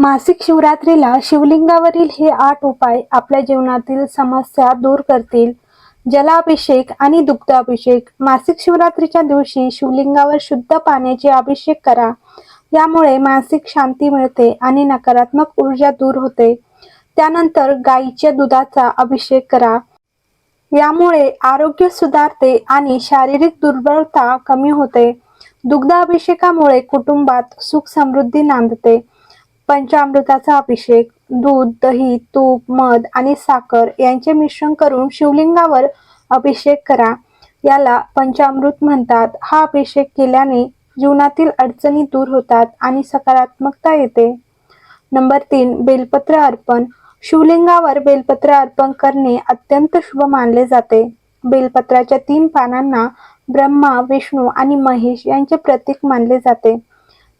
मासिक शिवरात्रीला शिवलिंगावरील हे आठ उपाय आपल्या जीवनातील समस्या दूर करतील. जलाभिषेक आणि दुग्धाभिषेक. मासिक शिवरात्रीच्या दिवशी शिवलिंगावर शुद्ध पाण्याचे अभिषेक करा. यामुळे मानसिक शांती मिळते आणि नकारात्मक ऊर्जा दूर होते. त्यानंतर गाईच्या दुधाचा अभिषेक करा. यामुळे आरोग्य सुधारते आणि शारीरिक दुर्बलता कमी होते. दुग्धाभिषेकामुळे कुटुंबात सुख समृद्धी नांदते. पंचामृताचा अभिषेक दूध दही तूप मध आणि साखर यांचे मिश्रण करून शिवलिंगावर अभिषेक करा. याला पंचामृत म्हणतात. हा अभिषेक केल्याने जीवनातील अडचणी दूर होतात आणि सकारात्मकता येते. नंबर तीन बेलपत्र अर्पण. शिवलिंगावर बेलपत्र अर्पण करणे अत्यंत शुभ मानले जाते. बेलपत्राच्या तीन पानांना ब्रह्मा विष्णू आणि महेश यांचे प्रतीक मानले जाते.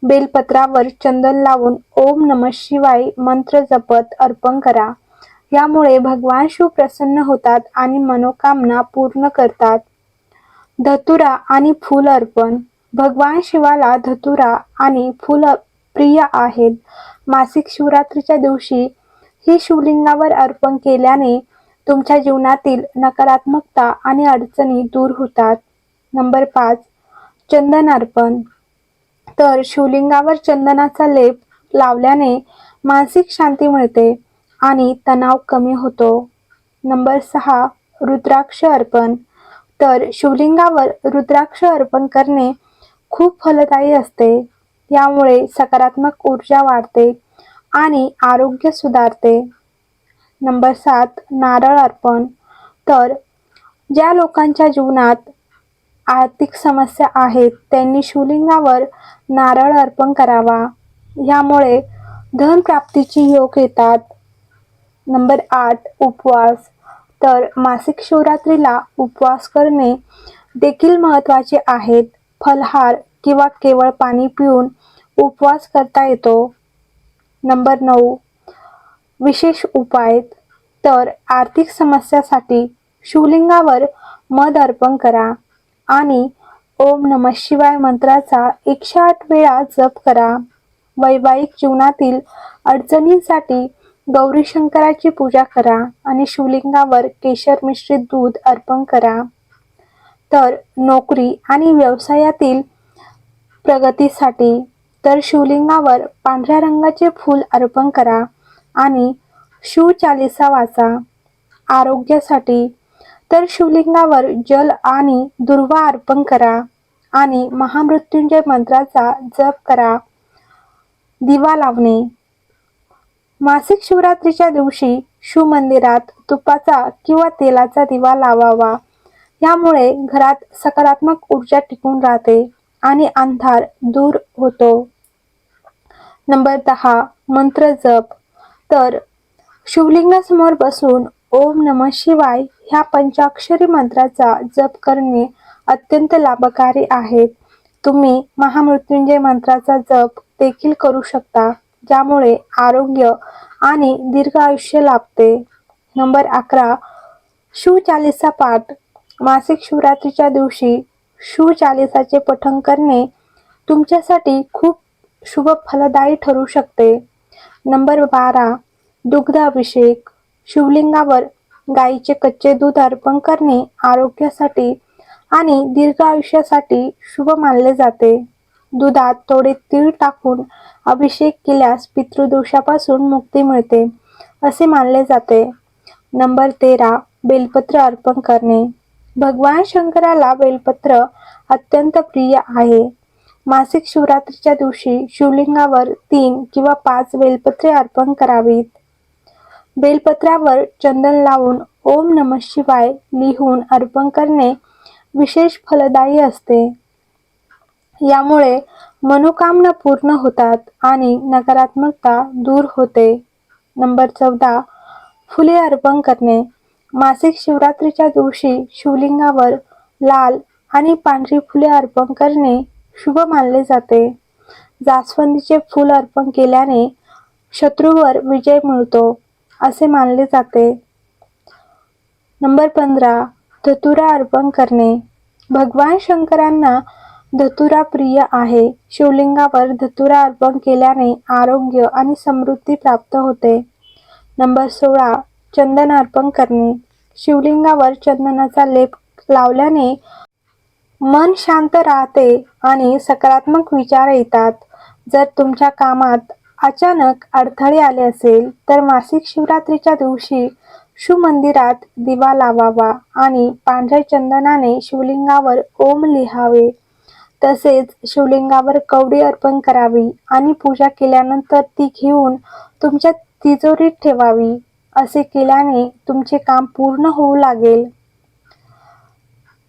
बेलपत्रावर चंदन लावून ओम नम शिवाय मंत्र जपत अर्पण करा. यामुळे भगवान शिव प्रसन्न होतात आणि मनोकामना पूर्ण करतात. धतुरा आणि फूल अर्पण. भगवान शिवाला धतुरा आणि फूल प्रिय आहेत. मासिक शिवरात्रीच्या दिवशी ही शिवलिंगावर अर्पण केल्याने तुमच्या जीवनातील नकारात्मकता आणि अडचणी दूर होतात. नंबर पाच. चंदन अर्पण. तर शिवलिंगावर चंदनाचा लेप लावल्याने मानसिक शांती मिळते आणि तणाव कमी होतो. नंबर सहा रुद्राक्ष अर्पण. तर शिवलिंगावर रुद्राक्ष अर्पण करणे खूप फलदायी असते. यामुळे सकारात्मक ऊर्जा वाढते आणि आरोग्य सुधारते. नंबर सात नारळ अर्पण. तर ज्या लोकांच्या जीवनात आर्थिक समस्या आहेत त्यांनी शिवलिंगावर नारळ अर्पण करावा. यामुळे धनप्राप्तीची योग येतात. नंबर आठ उपवास. तर मासिक शिवरात्रीला उपवास करणे देखील महत्त्वाचे आहेत. फलहार किंवा केवळ पाणी पिऊन उपवास करता येतो. नंबर नऊ विशेष उपाय. तर आर्थिक समस्यासाठी शिवलिंगावर मध अर्पण करा. आणि ओम नम शिवाय मंत्राचा एकशे आठ वेळा जप करा. वैवाहिक जीवनातील अडचणींसाठी गौरी शंकराची पूजा करा आणि शिवलिंगावर केशर मिश्रित दूध अर्पण करा. तर नोकरी आणि व्यवसायातील प्रगतीसाठी तर शिवलिंगावर पांढऱ्या रंगाचे फूल अर्पण करा आणि शिवचालिसा वाचा. आरोग्यासाठी तर शिवलिंगावर जल आणि दुर्वा अर्पण करा आणि महामृत्युंजय मंत्राचा जप करा. दिवा लावणे. मासिक शिवरात्रीच्या दिवशी शिवमंदिरात तुपाचा किंवा तेलाचा दिवा लावावा. यामुळे घरात सकारात्मक ऊर्जा टिकून राहते आणि अंधार दूर होतो. नंबर दहा मंत्र जप. तर शिवलिंगासमोर बसून ओम नम शिवाय ह्या पंचाक्षरी मंत्राचा जप करणे अत्यंत लाभकारी आहे. तुम्ही महामृत्युंजय मंत्राचा जप देखील करू शकता ज्यामुळे आरोग्य आणि दीर्घ आयुष्य लाभते. नंबर अकरा शिवचालिसा पाठ. मासिक शिवरात्रीच्या दिवशी शिवचालिसाचे पठण करणे तुमच्यासाठी खूप शुभ फलदायी ठरू शकते. नंबर बारा दुग्ध अभिषेक शिवलिंगावर गाईचे कच्चे दूध अर्पण करणे आरोग्यासाठी आणि दीर्घ आयुष्यासाठी शुभ मानले जाते. दुधात थोडे तीळ टाकून अभिषेक केल्यास पितृदोषापासून मुक्ती मिळते असे मानले जाते. नंबर तेरा बेलपत्र अर्पण करणे. भगवान शंकराला बेलपत्र अत्यंत प्रिय आहे. मासिक शिवरात्रीच्या दिवशी शिवलिंगावर तीन किंवा पाच बेलपत्रे अर्पण करावीत. बेलपत्रावर चंदन लावून ओम नम शिवाय लिहून अर्पण करणे विशेष फलदायी असते. यामुळे मनोकामना पूर्ण होतात आणि नकारात्मकता दूर होते. नंबर चौदा फुले अर्पण करणे. मासिक शिवरात्रीच्या दिवशी शिवलिंगावर लाल आणि पांढरी फुले अर्पण करणे शुभ मानले जाते. जास्वंदीचे फूल अर्पण केल्याने शत्रूवर विजय मिळतो. असे मानले जाते. नंबर पंधरा धतुरा अर्पण करणे. भगवान शंकरांना धतुरा प्रिय आहे. शिवलिंगावर धतुरा अर्पण केल्याने आरोग्य आणि समृद्धी प्राप्त होते. नंबर सोळा चंदन अर्पण करणे. शिवलिंगावर चंदनाचा लेप लावल्याने मन शांत राहते आणि सकारात्मक विचार येतात. जर तुमच्या कामात अचानक अडथळे आले असेल तर मासिक शिवरात्रीच्या दिवशी शिवमंदिरात दिवा लावावा आणि पांढऱ्या चंदनाने शिवलिंगावर ओम लिहावे. तसेच शिवलिंगावर कवडी अर्पण करावी आणि पूजा केल्यानंतर ती घेऊन तुमच्या तिजोरीत ठेवावी असे केल्याने तुमचे काम पूर्ण होऊ लागेल.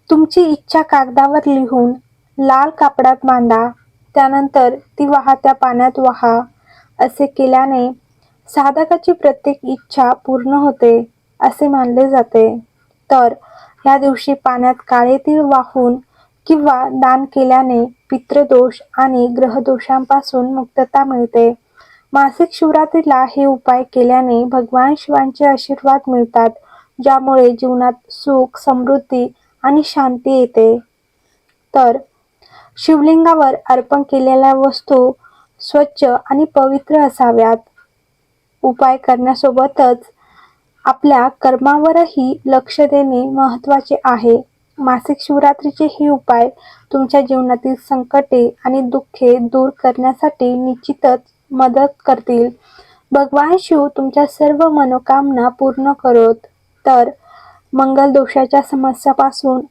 तुमची इच्छा कागदावर लिहून लाल कापडात बांधा त्यानंतर ती वाहत्या पाण्यात वाहा. असे केल्याने साधकाची प्रत्येक इच्छा पूर्ण होते असे मानले जाते. तर या दिवशी पाण्यात काळे तीळ वाहून किंवा दान केल्याने पितृदोष आणि ग्रहदोषांपासून मुक्तता मिळते. मासिक शिवरात्रीला हे उपाय केल्याने भगवान शिवांचे आशीर्वाद मिळतात ज्यामुळे जीवनात सुख समृद्धी आणि शांती येते. तर शिवलिंगावर अर्पण केलेल्या वस्तू स्वच्छ आणि पवित्र असाव्यात. उपाय करण्यासोबतच आपल्या कर्मावरही लक्ष देणे महत्त्वाचे आहे. मासिक शिवरात्रीचे हे उपाय तुमच्या जीवनातील संकटे आणि दुःखे दूर करण्यासाठी निश्चितच मदत करतील. भगवान शिव तुमच्या सर्व मनोकामना पूर्ण करोत. तर मंगल दोषाच्या समस्यापासून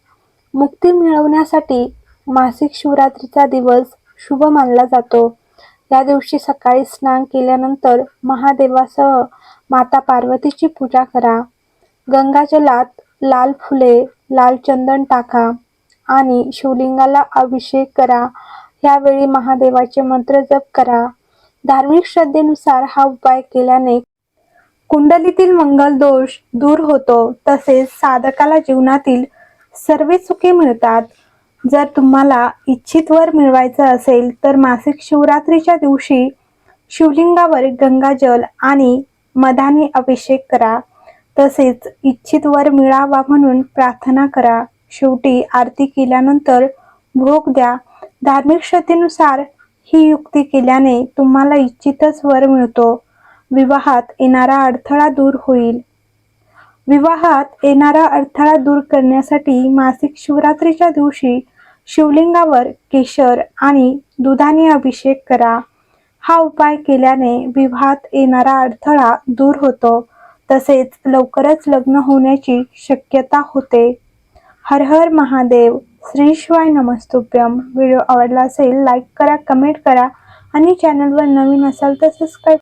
मुक्ती मिळवण्यासाठी मासिक शिवरात्रीचा दिवस शुभ मानला जातो. या दिवशी सकाळी स्नान केल्यानंतर महादेवासह माता पार्वतीची पूजा करा. गंगाजलात लाल फुले लाल चंदन टाका आणि शिवलिंगाला अभिषेक करा. यावेळी महादेवाचे मंत्र जप करा. धार्मिक श्रद्धेनुसार हा उपाय केल्याने कुंडलीतील मंगल दोष दूर होतो. तसेच साधकाला जीवनातील सर्व सुखे मिळतात. जर तुम्हाला इच्छित वर मिळवायचं असेल तर मासिक शिवरात्रीच्या दिवशी शिवलिंगावर गंगाजल आणि मधाने अभिषेक करा. तसेच इच्छित वर मिळावा म्हणून प्रार्थना करा. शेवटी आरती केल्यानंतर भोग द्या. धार्मिक श्रद्धेनुसार ही युक्ती केल्याने तुम्हाला इच्छितच वर मिळतो. विवाहात येणारा अडथळा दूर होईल. विवाहात येणारा अडथळा दूर करण्यासाठी मासिक शिवरात्रीच्या दिवशी शिवलिंगावर केशर आणि दुधाने अभिषेक करा. हा उपाय केल्याने विवाहात येणारा अडथळा दूर होतो. तसेच लवकरच लग्न होण्याची शक्यता होते. हर हर महादेव. श्री शिवाय नमस्तुभ्यम. व्हिडिओ आवडला असेल लाईक करा कमेंट करा आणि चॅनलवर नवीन असाल तर सबस्क्राईब